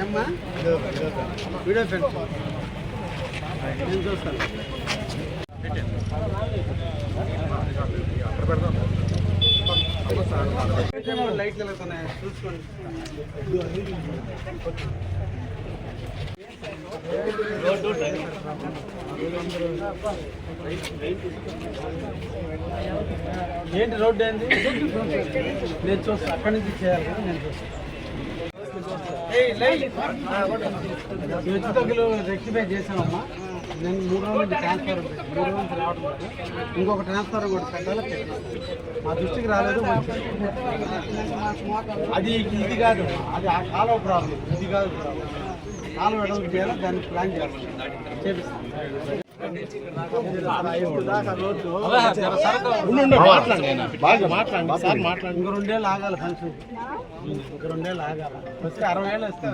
ఏమ్మా video friends నేను చూస్తాను లైట్లు వెళ్తున్నాయి చూసుకోండి ఏంటి రోడ్డు ఏంది? నేను చూస్తాను అక్కడి నుంచి చేయాలి కదా నేను చూస్తాను ఈ రెక్టిఫై చేసామమ్మా నేను మూడు రోజులు ట్రాన్స్ఫర్ మూడు రోజులు రావడం ఇంకొక ట్రాన్స్ఫర్ కూడా పెట్టాలి మా దృష్టికి రాలేదు అది ఇది కాదు. అది ఆ కాలువ ప్రాబ్లం ఇది కాదు ప్రాబ్లం కాలువ వెడల్పు చేయాలి దాన్ని ప్లాన్ చేయాలి? చేపిస్తాం ఇప్పుడు ఇంక రెండేళ్ళు ఆగాలి ఫంక్షన్ ఇంక రెండేళ్ళు ఆగాలి. వస్తే అరవై ఏళ్ళు వస్తే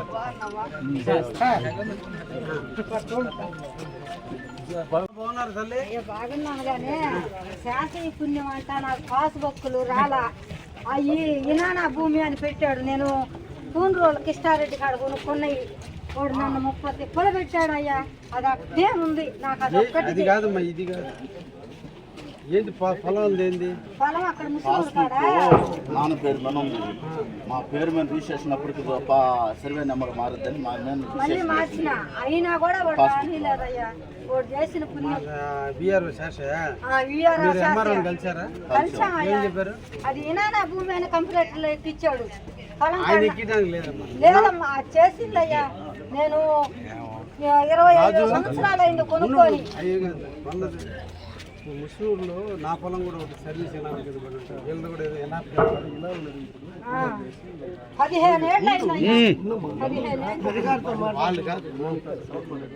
బాగున్నారు తల్లి. బాగున్నాను కానీ శాసన పుణ్యం అంట నాకు పాసుబొక్కులు రాలా. అయ్యి ఇనానా భూమి అని పెట్టాడు. నేను పూన్ రోజులు కిష్టారెడ్డి కాడ కొనుక్కున్నాయి. వాడు నన్ను ముప్పై తిప్పలు పెట్టాడు అయ్యా అది అట్టే ఉంది నాకు అది ఒక్కటి అది కాదమ్మా ఇది కాదు. ఏంటి పొలం ఏంది? నాన్న పేరు మీద ఉంది మా పేరు మీద రిజిస్ట్రేషన్ అప్పటికి పా సర్వే నెంబర్ మారుద్దని మా నేను మళ్ళీ మార్చిన. అయినా కూడా వాడు రానిలేదయ్యా వాడు చేసిన పుణ్యం. బిఆర్ శేష ఆ వీఆర్ మీరు ఎంఆర్ఓ కలిసారా? ఏం చెప్పారు? అది ఇనానా భూమి అని కంప్యూటర్లో ఎక్కిచ్చాడు. లేదమ్మా. చేసిందయ్యా. నేను ఇరవై ఐదు సంవత్సరాలు అయింది కొనుక్కొని. ముసూరులో నా పొలం కూడా ఒకటి సర్వీస్ ఉంటుంది వీళ్ళది కూడా ఏదో ఎలా ఇలా ఉన్నది. వాళ్ళు కాదు పదకొండు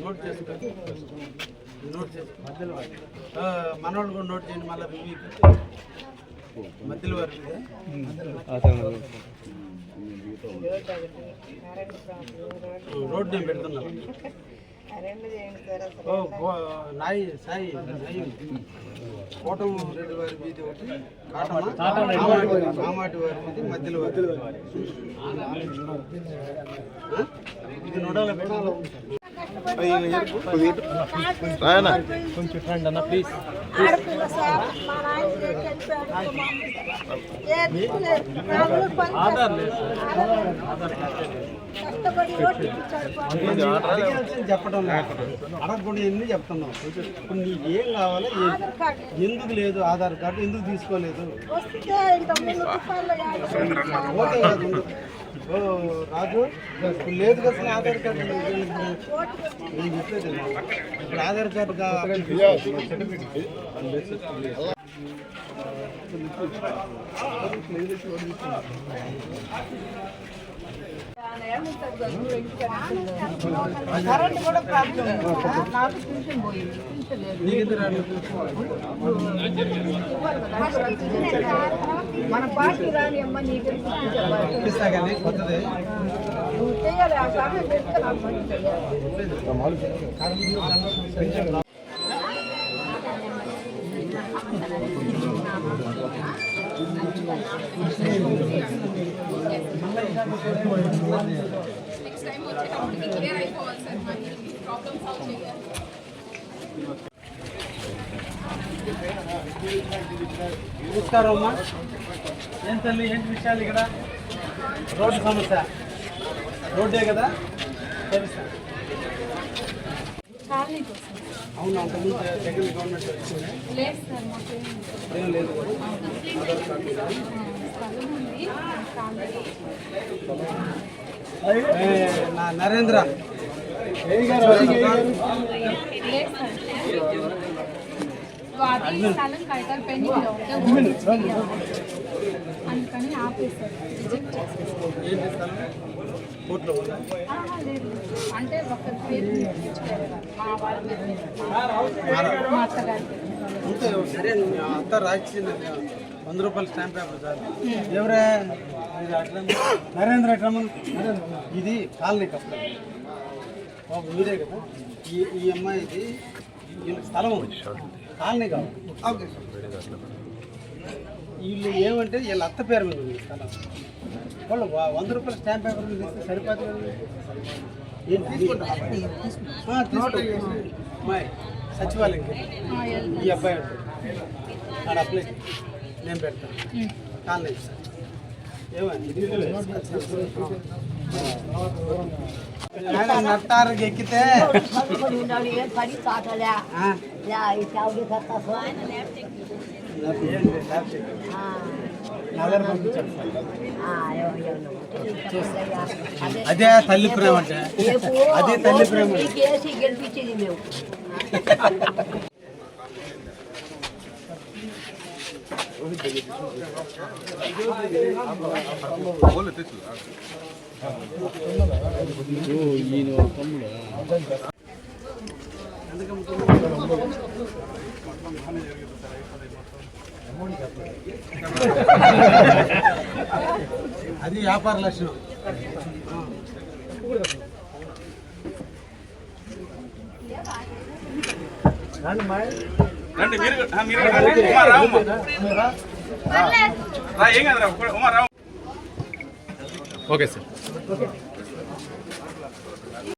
నోట్ నోట్ చేసుకో మధ్యలో మనోళ్ళు కూడా నోట్ చేయండి మళ్ళీ మధ్యలో రోడ్ నేను పెడుతున్నాను నాయి సాయి కోటం రెడ్డి వారి వీధి ఒకటి? కామాటి వారి- వీధి మధ్యలో? ఇది నొడాల పెట్టాలి ఆడపిల్ల సార్ మా నాయన చనిపోయాడు ఏది లేదు. నా ఊరు పని కష్టపడి ఓటు ఇప్పించాడు పాపం. అడిగాల్సింది చెప్పడం అడగకుండా ఎన్ని చెప్తున్నావు? ఇప్పుడు నీకు ఏం కావాలి ఆధార్ ఎందుకు లేదు ఆధార్ కార్డు ఎందుకు తీసుకోలేదు? ఓకే. రాజు ఇప్పుడు లేదు కదా ఆధార్ కార్డు నేను చెప్పేది ఇప్పుడు ఆధార్ కార్డు కావాలి కరెంట్ కూడా ప్రాబ్లం నాకు ట్యూషన్ పోయింది మన పార్టీ రాని అమ్మ నీకు చెప్పాలి? నువ్వు చేయాలి ఆ సమయం చెప్తే నెక్స్ట్ టైం వచ్చేటప్పటికి క్లియర్ అయిపోవాలి సార్ మరి ప్రాబ్లమ్ సాల్వ్ చేయాలి నమస్కారం అమ్మా. ఏం తల్లి ఏంటి విషయాలు ఇక్కడ? రోడ్డు సమస్య. రోడ్డే కదా? తెలుసా అవును అంతకుముందు జగన్ గవర్నమెంట్ లేదు లేదు. కూడా స్థలం ఉంది కాలనీ ఏ, నా నరేంద్ర లేదు సార్ అది స్థలం కాగితాలు పెండింగ్లో ఉంటే అందుకని ఆపేశారు రిజెక్ట్ చేసేసారు ఏంటి స్థలం కోర్టులో ఉందా ఆహా, లేదు అంటే ఒక పేరు మీద ఇచ్చుకోవాలి. మా వాళ్ళ పేరు మీద. మా అత్తగారి పేరు మీద. వంద రూపాయల స్టాంప్ పేపర్ చాలు. ఎవరే? నరేంద్ర ఎట్రమన్ ఇది కాలనీ కప్పుడు బాబు మీరే కదా. ఈ ఈ అమ్మాయిది వీళ్ళకి స్థలం ఉంది. కాలనీ కావాలి వీళ్ళు ఏమంటే వీళ్ళ అత్త పేరు మీద ఉంది స్థలం. వాళ్ళు వంద రూపాయల స్టాంప్ పేపర్ మీద ఇస్తే సరిపోతుంది కదా? ఏంటి ఆ, తీసుకో అమ్మాయి సచివాలయంకి. ఆ, ఎల్- ఈ అబ్బాయి ఉంటాడు ఆడ అప్లై. నేను పెడతాను కాలనీ ఏమైంది? నట్టారుకి ఎక్కితే? పని కాటలే ఆ, ఈ చావుడి కట్ట ఏంటి, లేకపోతే నగర పంపించాడు అదే తల్లి ప్రేమ అంటే. అదే తల్లి ప్రేమ. కేసి గెలిపించింది మేము. అది వ్యాపార లక్షణం రండి మీరు ఆ, మీరు కూడా రండి. ఉమా, రా, ఉమా. రా, ఏం కాదురా, ఉమా, రా. Okay sir